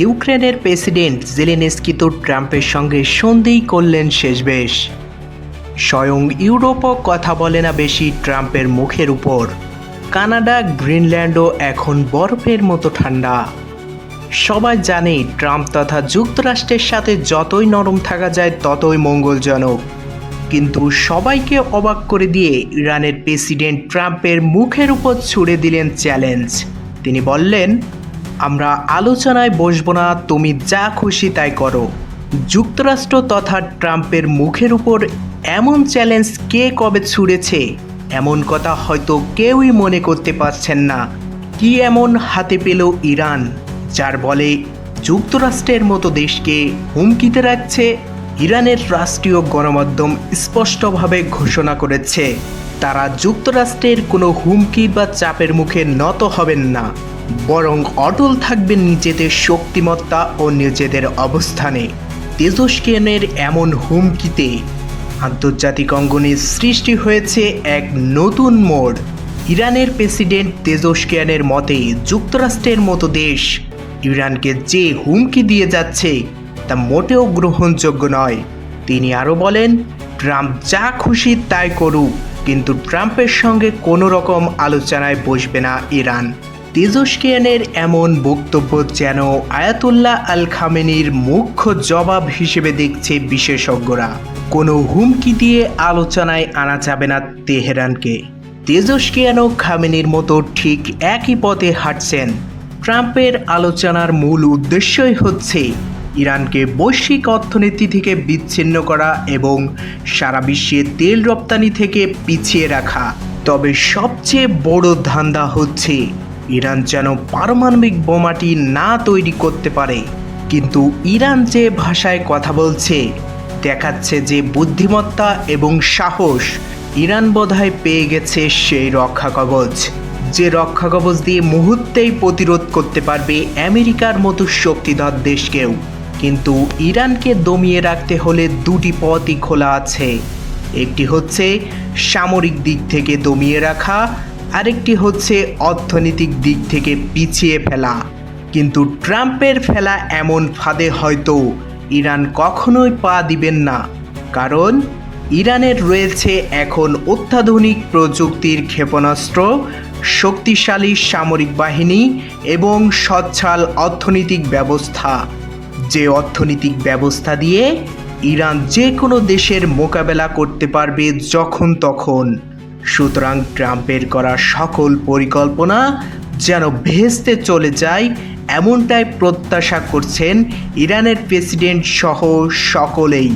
ইউক্রেনের president Zelensky তো ট্রাম্পের সঙ্গে সন্ধেই করলেন শেষবেশ স্বয়ং ইউরোপও কথা বলে না বেশি ট্রাম্পের মুখের উপর। কানাডা, গ্রিনল্যান্ডও এখন বরফের মতো ঠান্ডা। সবাই জানে ট্রাম্প তথা যুক্তরাষ্ট্রের সাথে যতই নরম থাকা যায় ততই মঙ্গলজনক। কিন্তু সবাইকে অবাক করে দিয়ে ইরানের প্রেসিডেন্ট ট্রাম্পের মুখের উপর ছুড়ে দিলেন চ্যালেঞ্জ। তিনি বললেন আমরা আলোচনায় বসবো না, তুমি যা খুশি তাই করো। যুক্তরাষ্ট্র তথা ট্রাম্পের মুখের উপর এমন চ্যালেঞ্জ কে কবে ছুড়েছে, এমন কথা হয়তো কেউই মনে করতে পারছেন না। কি এমন হাতে পেল ইরান, যার বলে যুক্তরাষ্ট্রের মতো দেশকে হুমকিতে রাখছে, ইরানের রাষ্ট্রীয় গণমাধ্যম স্পষ্টভাবে ঘোষণা করেছে, তারা যুক্তরাষ্ট্রের কোনো হুমকি বা চাপের মুখে নত হবেন না। বরং অটল থাকবেন নিজেদের শক্তিমত্তা ও নিজেদের অবস্থানে। তেজস্কিয়ানের এমন হুমকিতে আন্তর্জাতিক অঙ্গনে সৃষ্টি হয়েছে এক নতুন মোড়। ইরানের প্রেসিডেন্ট তেজস্কিয়ানের মতে, যুক্তরাষ্ট্রের মতো দেশ ইরানকে যে হুমকি দিয়ে যাচ্ছে তা মোটেও গ্রহণযোগ্য নয়। তিনি আরও বলেন, ট্রাম্প যা খুশি তাই করুক, কিন্তু ট্রাম্পের সঙ্গে কোনো রকম আলোচনায় বসবে না ইরান। তেজস্কিয়ানের এমন বক্তব্য যেন আয়াতুল্লাহ আল খামেনির মুখ্য জবাব হিসেবে দেখছে বিশেষজ্ঞরা। কোনো হুমকি দিয়ে আলোচনায় আনা যাবে না তেহরানকে। তেজস্কিয়ানও খামেনির মতো ঠিক একই পথে হাঁটছেন। ট্রাম্পের আলোচনার মূল উদ্দেশ্যই হচ্ছে ইরানকে বৈশ্বিক অর্থনীতি থেকে বিচ্ছিন্ন করা এবং সারা বিশ্বে তেল রপ্তানি থেকে পিছিয়ে রাখা। তবে সবচেয়ে বড় ধান্দা হচ্ছে ইরান যেন পারমাণবিক বোমাটি না তৈরি করতে পারে। কিন্তু ইরান যে ভাষায় কথা বলছে, দেখাচ্ছে যে বুদ্ধিমত্তা এবং সাহস ইরান বোধহয় পেয়ে গেছে সেই রক্ষা কবচ। যে রক্ষা কবচ দিয়ে মুহূর্তেই প্রতিরোধ করতে পারবে আমেরিকার মতো শক্তিধর দেশকেও। কিন্তু ইরানকে দমিয়ে রাখতে হলে দুটি পথই খোলা আছে। একটি হচ্ছে সামরিক দিক থেকে দমিয়ে রাখা আরেকটি হচ্ছে অর্থনৈতিক দিক থেকে পিছিয়ে ফেলা। কিন্তু ট্রাম্পের ফেলা এমন ফাঁদে হয়তো ইরান কখনোই পা দিবেন না। কারণ ইরানের রয়েছে এখন অত্যাধুনিক প্রযুক্তির ক্ষেপণাস্ত্র, শক্তিশালী সামরিক বাহিনী এবং সচ্ছাল অর্থনৈতিক ব্যবস্থা। যে অর্থনৈতিক ব্যবস্থা দিয়ে ইরান যে কোনো দেশের মোকাবেলা করতে পারবে যখন তখন। সুতরাং ট্রাম্পের করা সকল পরিকল্পনা যেন ভেস্তে চলে যায়, এমনটাই প্রত্যাশা করছেন ইরানের প্রেসিডেন্ট সহ সকলেই।